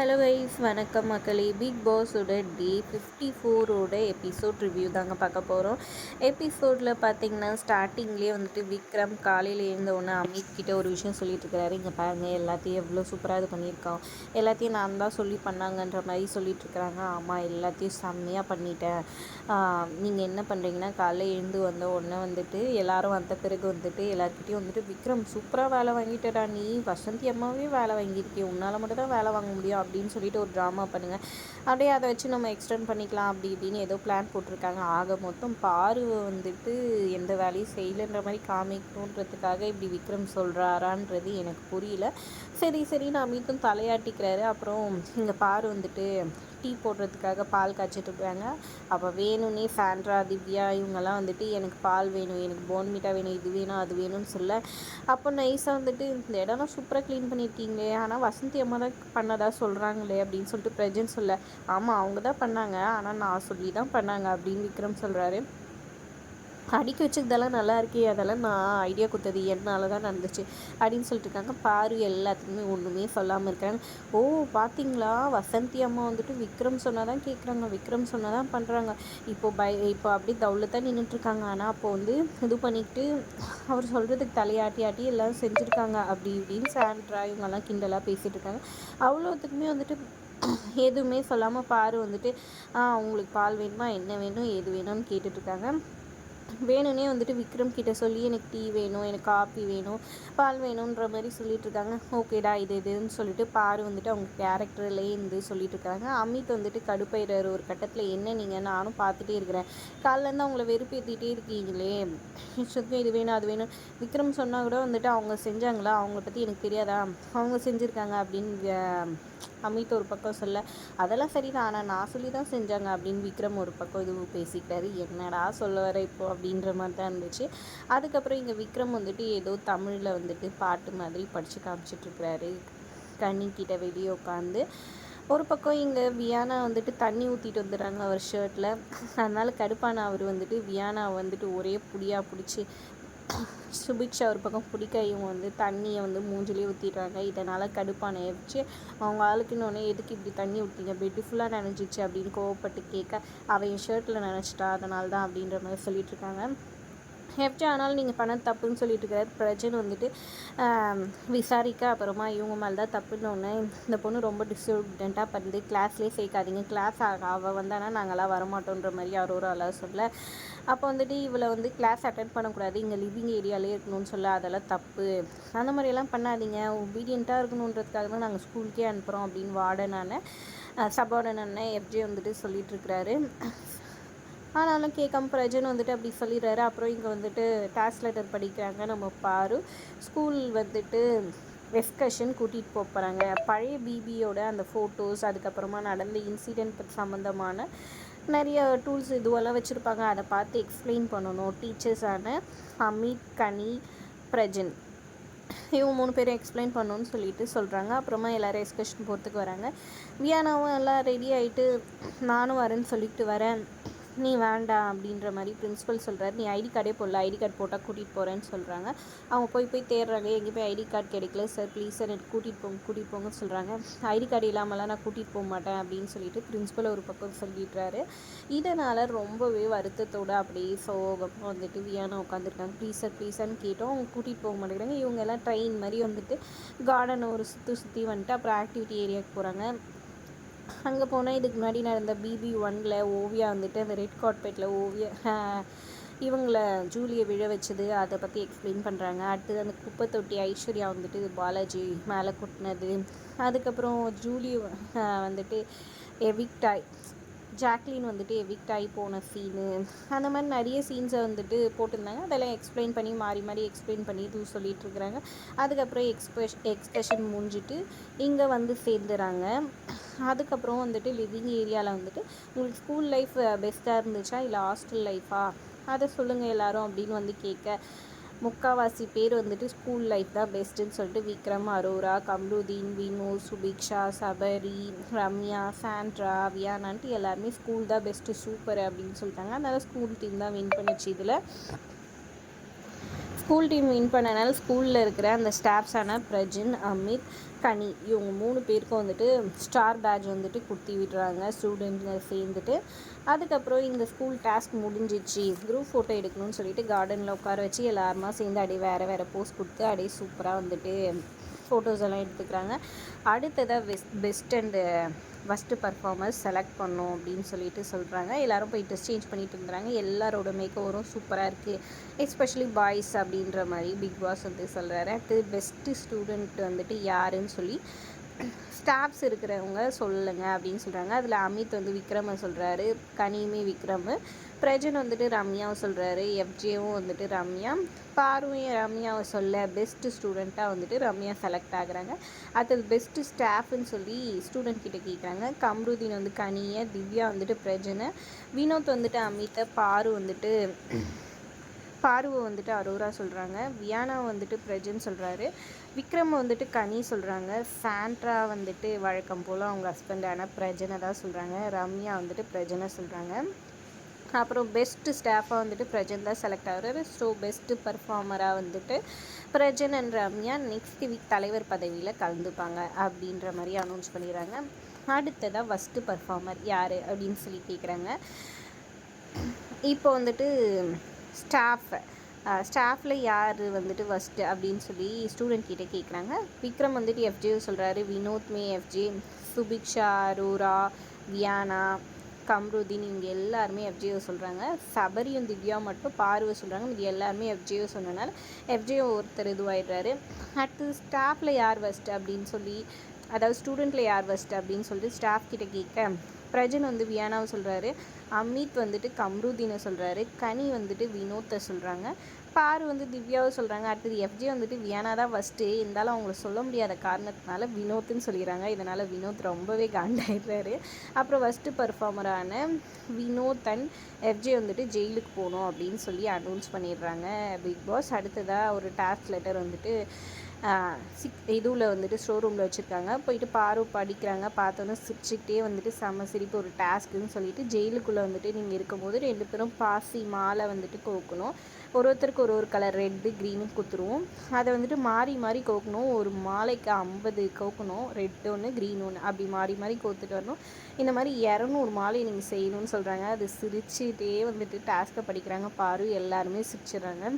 Hello guys வணக்கம் மக்களே. Big பாஸோட டே ஃபிஃப்டி ஃபோரோட எபிசோட் ரிவ்யூ தாங்க பார்க்க போகிறோம் எபிசோடில் பார்த்தீங்கன்னா ஸ்டார்டிங்லேயே வந்துட்டு விக்ரம் காலையில் எழுந்த ஒன்று அமித் கிட்ட ஒரு விஷயம் சொல்லிட்டு இருக்கிறாரு இங்கே பாருங்கள் எல்லாத்தையும் எவ்வளோ சூப்பராக இது பண்ணியிருக்கோம் எல்லாத்தையும் நான் தான் சொல்லி பண்ணாங்கன்ற மாதிரி சொல்லிட்டு இருக்கிறாங்க. ஆமாம் எல்லாத்தையும் செம்மையாக பண்ணிட்டேன். நீங்கள் என்ன பண்ணுறீங்கன்னா காலையில் எழுந்து வந்த உடனே வந்துட்டு எல்லாரும் வந்த பிறகு வந்துட்டு எல்லாருக்கிட்டையும் வந்துட்டு விக்ரம் சூப்பராக வேலை வாங்கிட்டடா நீ. வசந்தி அம்மாவே வேலை வாங்கியிருக்கேன் உன்னால் மட்டும் தான் வேலை வாங்க முடியும். அப்படின்னு சொல்லிட்டு ஒரு ட்ராமா பண்ணுங்கள் அப்படியே அதை வச்சு நம்ம எக்ஸ்டெண்ட் பண்ணிக்கலாம். அப்படி இப்படின்னு ஏதோ பிளான் போட்டிருக்காங்க. ஆக மொத்தம் பார்வை வந்துட்டு எந்த வேலையும் செய்யலைன்ற மாதிரி காமிக்கணுன்றதுக்காக இப்படி விக்ரம் சொல்கிறாரான்றது எனக்கு புரியல. சரி சரி நான் மீண்டும் தலையாட்டிக்கிறாரு. அப்புறம் இங்கே பாரு வந்துட்டு டீ போடுறதுக்காக பால் காய்ச்சிட்டு இருக்காங்க அப்போ வேணும்னே சாண்ட்ரா திவ்யா இவங்கெல்லாம் வந்துட்டு எனக்கு பால் வேணும் எனக்கு போன்மீட்டா வேணும் இது வேணும் அது வேணும்னு சொல்ல. அப்போ நைஸாக வந்துட்டு இந்த இடம்லாம் சூப்பராக க்ளீன் பண்ணியிருக்கீங்களே. ஆனால் வசந்தி அம்மா தான் பண்ணதா சொல்கிறாங்களே அப்படின்னு சொல்லிட்டு பிரஜன் சொல்ல ஆமாம் அவங்க தான் பண்ணாங்க. ஆனால் நான் சொல்லி தான் பண்ணாங்க அப்படின்னு விக்ரம் சொல்கிறாரு அடிக்க வச்சதெல்லாம் நல்லா இருக்கே அதெல்லாம் நான் ஐடியா கொடுத்தது என்னால் தான் நடந்துச்சு அப்படின்னு சொல்லிட்டு இருக்காங்க. பாரு எல்லாத்துக்குமே ஒன்றுமே சொல்லாமல் இருக்காங்க. ஓ பார்த்தீங்களா வசந்தி அம்மா வந்துட்டு விக்ரம் சொன்னால் தான் கேட்குறாங்க விக்ரம் சொன்னால் தான் பண்ணுறாங்க இப்போ பய இப்போ அப்படியே தான் நின்றுட்டுருக்காங்க ஆனால் அப்போ வந்து இது பண்ணிக்கிட்டு அவர் சொல்கிறதுக்கு தலையாட்டி ஆட்டி எல்லாம் செஞ்சுருக்காங்க. அப்படி இப்படின்னு சாண்ட்ரா இவங்கெல்லாம் கிண்டலாக பேசிகிட்டு இருக்காங்க. அவ்வளோத்துக்குமே வந்துட்டு எதுவுமே சொல்லாமல் பாரு வந்துட்டு உங்களுக்கு பால் வேணுமா? என்ன வேணும்? எது வேணும்னு கேட்டுட்ருக்காங்க வேணும்னே வந்துட்டு விக்ரம் கிட்ட சொல்லி எனக்கு டீ வேணும் எனக்கு காப்பி வேணும் பால் வேணுன்ற மாதிரி சொல்லிட்டு இருக்காங்க. ஓகேடா இது இதுன்னு சொல்லிட்டு பாரு வந்துட்டு அவங்க கேரக்டர்லேயே இருந்து சொல்லிட்டு இருக்காங்க. அமித் வந்துட்டு கடுப்பைறாரு ஒரு கட்டத்தில் என்ன நீங்கள் நானும் பார்த்துட்டே இருக்கிறேன். காலிலேருந்து அவங்கள வெறுப்பேற்றிட்டே இருக்கீங்களே. இஷ்டத்துக்கும் இது வேணும் அது வேணும். விக்ரம் சொன்னால் கூட வந்துட்டு அவங்க செஞ்சாங்களா? அவங்கள பற்றி எனக்கு தெரியாதா? அவங்க செஞ்சுருக்காங்க அப்படின்னு அமித் ஒரு பக்கம் சொல்ல அதெல்லாம் சரி தான் ஆனால் நான் சொல்லி தான் செஞ்சாங்க. அப்படின்னு விக்ரம் ஒரு பக்கம் இது பேசிக்கிட்டாரு என்னடா சொல்ல வர இப்போ? அப்படின்ற மாதிரி தான் இருந்துச்சு. அதுக்கப்புறம் இங்கே விக்ரம் வந்துட்டு ஏதோ தமிழில் வந்துட்டு பாட்டு மாதிரி படித்து காமிச்சிட்ருக்கிறாரு கண்ணிக்கிட்ட வெளியே உட்காந்து ஒரு பக்கம் இங்கே வியானா வந்துட்டு தண்ணி ஊற்றிட்டு வந்துடுறாங்க அவர் ஷர்ட்டில் அதனால் கடுப்பான அவர் வந்துட்டு வியானா வந்துட்டு ஒரே புடியாக பிடிச்சி சுபிக்ஷா ஒரு பக்கம் பிடிக்க இவங்க வந்து தண்ணியை வந்து மூஞ்சிலே ஊற்றிடுறாங்க இதனால் கடுப்பான வச்சு அவங்க ஆளுக்குன்னு எதுக்கு இப்படி தண்ணி ஊற்றிங்க பெட்டு ஃபுல்லாக அப்படின்னு கோவப்பட்டு கேட்க அவன் என் ஷர்ட்டில் நினச்சிட்டா அதனால தான் அப்படின்ற மாதிரி சொல்லிட்டுருக்காங்க எஃப்ஜே ஆனாலும் நீங்கள் பண்ண தப்புன்னு சொல்லிட்டு இருக்கிற பிரஜன் வந்துட்டு விசாரிக்க அப்புறமா இவங்க மேலே தான் தப்புன்னு ஒன்று இந்த பொண்ணு ரொம்ப டிஸ்டர்பண்ட்டாக பண்ணுது கிளாஸ்லேயே சேர்க்காதீங்க. கிளாஸ் அவள் வந்தானா நாங்களாம் வரமாட்டோன்ற மாதிரி யாரோ ஒரு அளவு சொல்ல அப்போ வந்துட்டு இவளை வந்து கிளாஸ் அட்டன் பண்ணக்கூடாது. இங்கே லிவிங் ஏரியாலே இருக்கணும்னு சொல்ல அதெல்லாம் தப்பு. அந்த மாதிரியெல்லாம் பண்ணாதீங்க. ஒபீடியண்ட்டாக இருக்கணுன்றதுக்காக தான் நாங்கள் ஸ்கூலுக்கே அனுப்புகிறோம் அப்படின்னு வார்டனான சபார்டன் எஃப்ஜே வந்துட்டு சொல்லிகிட்ருக்கிறாரு ஆனாலும் கேட்காம பிரஜன் வந்துட்டு அப்படி சொல்லிடுறாரு. அப்புறம் இங்கே வந்துட்டு டேஸ் லெட்டர் படிக்கிறாங்க. நம்ம பாரு. ஸ்கூல் வந்துட்டு எஸ்கஷன் கூட்டிகிட்டு போகிறாங்க பழைய பிபியோட அந்த ஃபோட்டோஸ் அதுக்கப்புறமா நடந்த இன்சிடெண்ட் சம்மந்தமான நிறைய டூல்ஸ் இதுவெல்லாம் வச்சுருப்பாங்க. அதை பார்த்து எக்ஸ்பிளைன் பண்ணணும். டீச்சர்ஸான அமித் கனி பிரஜன். இவங்க மூணு பேரும் எக்ஸ்பிளைன் பண்ணணும்னு சொல்லிட்டு சொல்கிறாங்க அப்புறமா எல்லோரும் எஸ்கஷன் போகிறதுக்கு வராங்க. வியானாவும் எல்லாம் ரெடி ஆகிட்டு நானும் வரேன்னு சொல்லிட்டு வரேன். நீ வேண்டாம் அப்படின்ற மாதிரி பிரின்ஸிபல் சொல்கிறார் நீ ஐடி கார்டே போடல ஐடி கார்டு போட்டால் கூட்டிகிட்டு போகிறேன்னு சொல்கிறாங்க அவங்க போய் போய் தேடுறாங்க. எங்கே போய் ஐடி கார்டு கிடைக்கல சார் ப்ளீஸ் சார் எனக்கு கூட்டிகிட்டு போங்க கூட்டிகிட்டு போங்கன்னு சொல்கிறாங்க ஐடி கார்டு இல்லாமலாம் நான் கூட்டிகிட்டு போக மாட்டேன் அப்படின்னு சொல்லிட்டு பிரின்ஸிபல் ஒரு பக்கம் சொல்லிடுறாரு. இதனால் ரொம்பவே வருத்தத்தோடு அப்படியே சோகமாக வந்துட்டு வியானா உட்காந்துருக்காங்க ப்ளீஸ் சார் ப்ளீஸான்னு கேட்டோம். அவங்க கூட்டிகிட்டு போக மாட்டேங்கிறாங்க. இவங்க எல்லாம் ட்ரெயின் மாதிரி வந்துட்டு கார்டனை ஒரு சுற்றி சுற்றி வந்துட்டு அப்புறம் ஆக்டிவிட்டி ஏரியாவுக்கு போகிறாங்க அங்கே போனால் இதுக்கு முன்னாடி நடந்த பிபி ஒனில் ஓவியா வந்துட்டு அந்த ரெட் கார்பெட்டில் ஓவியா இவங்கள ஜூலியை விழ வச்சது அதை பற்றி எக்ஸ்பிளைன் பண்ணுறாங்க அடுத்தது அந்த குப்பை தொட்டி ஐஸ்வர்யா வந்துட்டு பாலாஜி மேலே கொட்டினது. அதுக்கப்புறம் ஜூலி வந்துட்டு எவிக்டாய் ஜாக்லின் வந்துட்டு எவிக்ட் ஆகி போன சீனு அந்த மாதிரி நிறைய சீன்ஸை வந்துட்டு போட்டிருந்தாங்க. அதெல்லாம் எக்ஸ்பிளைன் பண்ணி மாறி மாறி எக்ஸ்பிளைன் பண்ணி இது சொல்லிகிட்டு இருக்கிறாங்க அதுக்கப்புறம் எக்ஸ்பிரஷ் எக்ஸ்பிரஷன் முடிஞ்சிட்டு இங்கே வந்து சேர்ந்துறாங்க. அதுக்கப்புறம் வந்துட்டு லிவிங் ஏரியாவில் வந்துட்டு உங்களுக்கு ஸ்கூல் லைஃப் பெஸ்ட்டாக இருந்துச்சா இல்லை ஹாஸ்டல் லைஃபா அதை சொல்லுங்கள் எல்லோரும் அப்படின்னு வந்து கேட்க. முக்கால்வாசி பேர் வந்துட்டு ஸ்கூல் லைஃப் தான் பெஸ்ட்டுன்னு சொல்லிட்டு விக்ரம் அரோரா கம்ருதீன் வினு சுபிக்ஷா சபரி ரம்யா சாண்ட்ரா வியானான்ட்டு எல்லாருமே ஸ்கூல் தான் பெஸ்ட்டு சூப்பர் அப்படின்னு சொல்லிட்டாங்க. அதனால் ஸ்கூல் டீம் தான் வின் பண்ணிச்சு இதில். ஸ்கூல் டீம் வின் பண்ணனால ஸ்கூலில் இருக்கிற அந்த ஸ்டாஃப்ஸான பிரஜின் அமித் கனி இவங்க மூணு பேருக்கும் வந்துட்டு ஸ்டார் பேட்ச் வந்துட்டு குத்தி விடுறாங்க ஸ்டூடெண்ட்ஸை சேர்ந்துட்டு. அதுக்கப்புறம் இந்த ஸ்கூல் டாஸ்க் முடிஞ்சிச்சு. குரூப் ஃபோட்டோ எடுக்கணும்னு சொல்லிட்டு கார்டனில் உட்கார வச்சு எல்லாருமா சேர்ந்து அப்படியே வேறு வேறு போஸ் கொடுத்து அப்படியே சூப்பராக வந்துட்டு ஃபோட்டோஸ் எல்லாம் எடுத்துக்கிறாங்க. அடுத்ததாக best best and first performers select பண்ணோம் அப்படின்னு சொல்லிட்டு சொல்கிறாங்க எல்லோரும் போய் ட்ரெஸ் சேஞ்ச் பண்ணிட்டு இருந்தாங்க எல்லாரோட மேக்கவரும் சூப்பராக இருக்குது எஸ்பெஷலி பாய்ஸ் அப்படின்ற மாதிரி பிக் பாஸ் வந்து சொல்கிறாரு அடுத்து பெஸ்ட்டு ஸ்டூடெண்ட் வந்துட்டு யாருன்னு சொல்லி ஸ்டாஃப்ஸ் இருக்கிறவங்க சொல்லுங்கள் அப்படின்னு சொல்கிறாங்க அதில் அமித் வந்து விக்ரம சொல்கிறாரு கனிமே விக்ரம். பிரஜன் வந்துட்டு ரம்யாவை சொல்கிறாரு எஃப்ஜேவும் வந்துட்டு ரம்யா. பார்வையும் ரம்யாவை சொல்ல பெஸ்ட்டு ஸ்டூடெண்ட்டாக வந்துட்டு ரம்யா செலக்ட் ஆகுறாங்க. அடுத்தது பெஸ்ட்டு ஸ்டாஃப்னு சொல்லி ஸ்டூடெண்ட் கிட்ட கேட்குறாங்க கம்ருதீன் வந்து கனியை திவ்யா வந்துட்டு பிரஜனை. வினோத் வந்துட்டு அமித்தை பாரு வந்துட்டு பார்வை வந்துட்டு அரோரா சொல்கிறாங்க வியானா வந்துட்டு பிரஜன் சொல்கிறாரு விக்ரம் வந்துட்டு கனி சொல்கிறாங்க சாண்ட்ரா வந்துட்டு வழக்கம் போல் அவங்க ஹஸ்பண்டான பிரஜனை தான் சொல்கிறாங்க ரம்யா வந்துட்டு பிரஜனை சொல்கிறாங்க அப்புறம் பெஸ்ட்டு ஸ்டாஃபாக வந்துட்டு பிரஜன் தான் செலக்ட் ஆகிறாரு. ஸோ பெஸ்ட்டு பர்ஃபார்மராக வந்துட்டு Prajan and Ramya next week தலைவர் பதவியில் கலந்துப்பாங்க அப்படின்ற மாதிரி அனௌன்ஸ் பண்ணிடுறாங்க. அடுத்ததாக ஃபஸ்ட்டு பர்ஃபார்மர் யார் அப்படின்னு சொல்லி கேட்குறாங்க இப்போ வந்துட்டு ஸ்டாஃப் ஸ்டாஃபில் யார் வந்துட்டு ஃபஸ்ட்டு அப்படின்னு சொல்லி ஸ்டூடெண்ட் கிட்டே கேட்குறாங்க விக்ரம் வந்துட்டு எஃப்ஜே சொல்கிறாரு வினோத் மே FJ Subiksha Aurora Viana Kamrudeen இவங்க எல்லாருமே எஃப்ஜிஓ சொல்கிறாங்க சபரியும் திவ்யா மட்டும் பார்வை சொல்கிறாங்க இது எல்லாருமே எஃப்ஜிஓ சொன்னனால எஃப்ஜிஓ ஒருத்தர் இதுவாகிடுறாரு அடுத்து ஸ்டாஃபில் யார் ஃபஸ்ட்டு அப்படின்னு சொல்லி அதாவது ஸ்டூடெண்ட்டில் யார் ஃபஸ்ட்டு அப்படின்னு சொல்லிட்டு ஸ்டாஃப் கிட்ட கேட்க பிரஜன் வந்து வியானாவை சொல்கிறாரு அமித் வந்துட்டு கம்ருதீனை சொல்கிறாரு கனி வந்துட்டு வினோத்தை சொல்கிறாங்க பாரு வந்து திவ்யாவை சொல்கிறாங்க அடுத்தது எஃப்ஜே வந்துட்டு வியானா தான் ஃபஸ்ட்டு இருந்தாலும் அவங்கள சொல்ல முடியாத காரணத்தினால வினோத்னு சொல்லிடுறாங்க இதனால் வினோத் ரொம்பவே காண்டாயிடுறாரு அப்புறம் ஃபஸ்ட்டு பர்ஃபார்மரான வினோத் அண்ட் எஃப்ஜே வந்துட்டு ஜெயிலுக்கு போகணும் அப்படின்னு சொல்லி அனௌன்ஸ் பண்ணிடுறாங்க. பிக் பாஸ் அடுத்ததாக ஒரு டாஸ்க் லெட்டர் வந்துட்டு சிக் இதுவில் வந்துட்டு ஸ்டோர் ரூமில் வச்சுருக்காங்க. போயிட்டு பாரு படிக்கிறாங்க. பார்த்தோன்னே சிரிச்சுக்கிட்டே வந்துட்டு செம்ம சிரிப்பு ஒரு டாஸ்க்குன்னு சொல்லிட்டு ஜெயிலுக்குள்ளே வந்துட்டு நீங்கள் இருக்கும்போது ரெண்டு பேரும் பாசி மாலை வந்துட்டு கோக்கணும். ஒரு ஒருத்தருக்கு ஒரு ஒரு கலர் ரெட்டு க்ரீனு கொடுத்துருவோம் அதை வந்துட்டு மாறி மாறி கோக்கணும். ஒரு மாலைக்கு ஐம்பது கோக்கணும். ரெட் ஒன்று க்ரீன் ஒன்று அப்படி மாறி மாறி கோத்துட்டு வரணும். இந்த மாதிரி இரநூறு மாலை நீங்கள் செய்யணும்னு சொல்கிறாங்க அது சிரிச்சுட்டே வந்துட்டு டாஸ்க்கை படிக்கிறாங்க. பாரு எல்லாருமே சிரிச்சிடுறாங்க.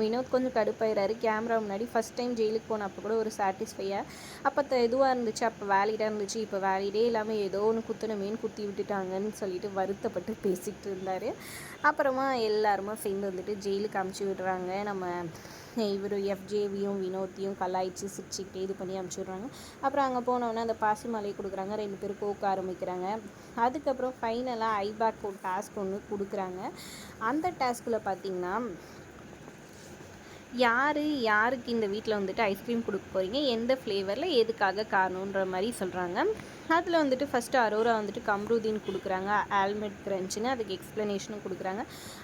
வினோத் கொஞ்சம் கடுப்பாயிறாரு. கேமரா முன்னாடி ஃபஸ்ட் டைம் ஜெயிலுக்கு போனப்போ கூட ஒரு சாட்டிஸ்ஃபையாக அப்போ இதுவாக இருந்துச்சு. அப்போ வேலிடாக இருந்துச்சு. இப்போ வேலிடே இல்லாமல் ஏதோ ஒன்று குத்துன மீன் குத்தி விட்டுட்டாங்கன்னு சொல்லிட்டு வருத்தப்பட்டு பேசிக்கிட்டு இருந்தார். அப்புறமா எல்லாருமா சேர்ந்து வந்துட்டு ஜெயிலுக்கு அமுச்சு விடுறாங்க. நம்ம இவர் எஃப்ஜேவியும் வினோத்தையும் கலாய்ச்சி சிரிச்சுக்கிட்டே இது பண்ணி அமுச்சு விட்றாங்க. அப்புறம் அங்கே போனோடனே அந்த பாசி மலையை கொடுக்குறாங்க. ரெண்டு பேரும் கோக்க ஆரம்பிக்கிறாங்க. அதுக்கப்புறம் ஃபைனலாக ஐபேக் டாஸ்க் ஒன்று கொடுக்குறாங்க. அந்த டாஸ்கில் பார்த்திங்கன்னா யார் யாருக்கு இந்த வீட்டில் வந்துட்டு ஐஸ்கிரீம் கொடுக்க போகிறீங்க எந்த ஃப்ளேவரில் எதுக்காக காரணன்ற மாதிரி சொல்கிறாங்க அதில் வந்துட்டு ஃபஸ்ட்டு அரோரா வந்துட்டு கம்ருதீன் கொடுக்குறாங்க ஆல்மெட் கிரன்ச்சுன்னு அதுக்கு எக்ஸ்ப்ளனேஷனும் கொடுக்குறாங்க.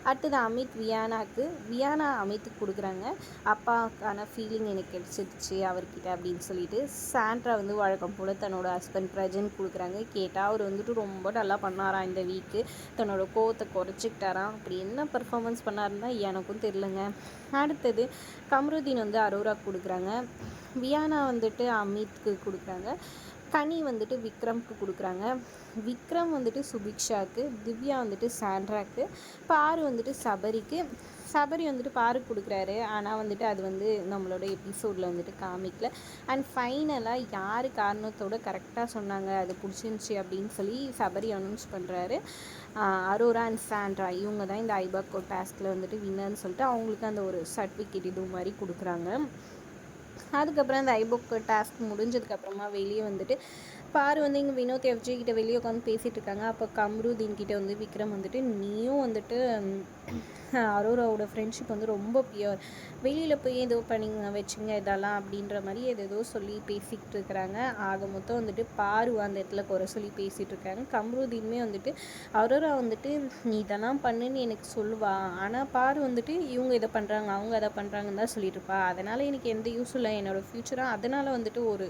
அடுத்தது அமித் வியானாக்கு வியானா அமித்துக்கு கொடுக்குறாங்க. அப்பாவுக்கான ஃபீலிங் எனக்கு கிடச்சிருச்சு அவர்கிட்ட அப்படின்னு சொல்லிட்டு சாண்ட்ரா வந்து வழக்கம் போல் தன்னோட ஹஸ்பண்ட் பிரஜன் கொடுக்குறாங்க. கேட்டால் அவர் வந்துட்டு ரொம்ப நல்லா பண்ணாராம் இந்த வீக்கு தன்னோட கோவத்தை குறைச்சிக்கிட்டாராம். அப்படி என்ன பர்ஃபார்மன்ஸ் பண்ணாருன்னா எனக்கும் தெரிலங்க அடுத்தது கம்ருதீன் வந்து அரோரா கொடுக்குறாங்க. வியானா வந்துட்டு அமித்க்கு கொடுக்குறாங்க. கனி வந்துட்டு விக்ரம்க்கு கொடுக்குறாங்க. விக்ரம் வந்துட்டு சுபிக்ஷாவுக்கு திவ்யா வந்துட்டு சாண்ட்ராக்கு பாரு வந்துட்டு சபரிக்கு. சபரி வந்துட்டு பாரு கொடுக்குறாரு. ஆனால் வந்துட்டு அது வந்து நம்மளோட எபிசோடில் வந்துட்டு காமிக்கல. அண்ட் ஃபைனலாக யார் காரணத்தோடு கரெக்டாக சொன்னாங்க அது பிடிச்சிருந்துச்சி அப்படின்னு சொல்லி சபரி அனௌன்ஸ் பண்ணுறாரு அரோரா அண்ட் சாண்ட்ரா இவங்க தான் இந்த ஐபாக்கோ டாஸ்கில் வந்துட்டு வின்னர்னு சொல்லிட்டு அவங்களுக்கு அந்த ஒரு சர்டிஃபிகேட் இது மாதிரி கொடுக்குறாங்க. அதுக்கப்புறம் அந்த ஐபுக் டாஸ்க் முடிஞ்சதுக்கப்புறமா வெளியே வந்துட்டு பாரு வந்து இங்கே வினோத் எஃப்ஜி கிட்ட வெளியே உட்காந்து பேசிகிட்டு இருக்காங்க. அப்போ கம்ருதீன் கிட்டே வந்து விக்ரம் வந்துட்டு நீயும் வந்துட்டு அரோராவோட ஃப்ரெண்ட்ஷிப் வந்து ரொம்ப பியூர் வெளியில் போய் ஏதோ பண்ணிங்க வச்சுங்க இதெல்லாம் அப்படின்ற மாதிரி ஏதோ சொல்லி பேசிக்கிட்டு இருக்கிறாங்க. ஆக மொத்தம் வந்துட்டு பாரு அந்த இடத்துல குறை சொல்லி பேசிகிட்டு இருக்காங்க. கம்ருதீனுமே வந்துட்டு அரோரா வந்துட்டு நீ இதெல்லாம் பண்ணுன்னு எனக்கு சொல்லுவா. ஆனால் பாரு வந்துட்டு இவங்க இதை பண்ணுறாங்க அவங்க அதை பண்ணுறாங்கன்னு தான் சொல்லிட்டு இருப்பா. அதனால் எனக்கு எந்த யூஸும் இல்லை. என்னோடய ஃப்யூச்சராக அதனால் வந்துட்டு ஒரு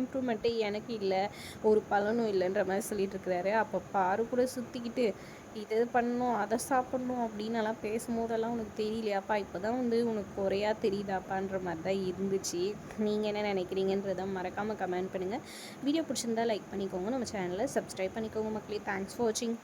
இம்ப்ரூவ்மெண்ட்டே எனக்கு இல்லை. ஒரு பலனும் இல்லைன்ற மாதிரி சொல்லிட்டு இருக்கிறாரு. அப்போ பாரு கூட சுற்றிக்கிட்டு இது பண்ணணும் அதை சாப்பிட்ணும் அப்படின்னு பேசும்போதெல்லாம் உனக்கு தெரியலையாப்பா? இப்போ தான் வந்து உனக்கு குறையா தெரியுதாப்பான்ற மாதிரி தான் இருந்துச்சு. நீங்கள் என்ன நினைக்கிறீங்கன்றதை மறக்காமல் கமெண்ட் பண்ணுங்கள் வீடியோ பிடிச்சிருந்தா லைக் பண்ணிக்கோங்க. நம்ம சேனலை சப்ஸ்கிரைப் பண்ணிக்கோங்க மக்களே. தேங்க்ஸ் ஃபார் வாட்சிங்